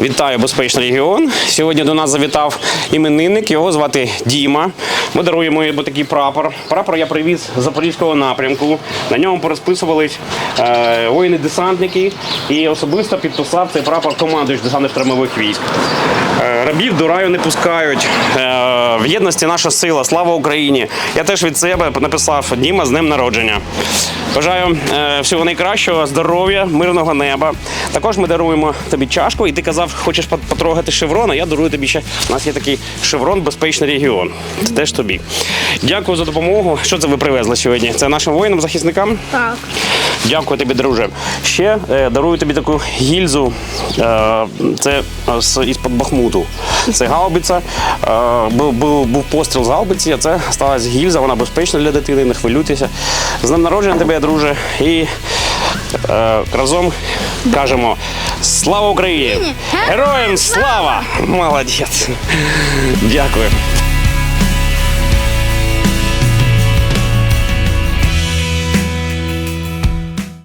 Вітаю безпечний регіон. Сьогодні до нас завітав іменинник. Його звати Діма. Ми даруємо йому такий прапор. Прапор я привіз з запорізького напрямку. На ньому порозписувались е, воїни-десантники і особисто підписав цей прапор командуючий десантних штурмових військ. Е, Рабів до раю не пускають. Е, В єдності наша сила. Слава Україні! Я теж від себе написав Діма з днем народження. Бажаю е, всього найкращого, здоров'я, мирного неба. Також ми даруємо тобі чашку, і ти казав, хочеш потрогати шеврон, а я дарую тобі ще. У нас є такий шеврон Безпечний регіон. Це теж тобі. Дякую за допомогу. Що це ви привезли сьогодні? Це нашим воїнам-захисникам? Так. Дякую тобі, друже. Ще дарую тобі таку гільзу. Це е, з із-под Це гаубиця. Е, був, був, був постріл з гаубиці, а це сталася гільза, вона безпечна для дитини, не хвилюйтеся. З днем народження тебе, друже. І е, разом кажемо Слава Україні! Героям слава! Молодець! Дякую.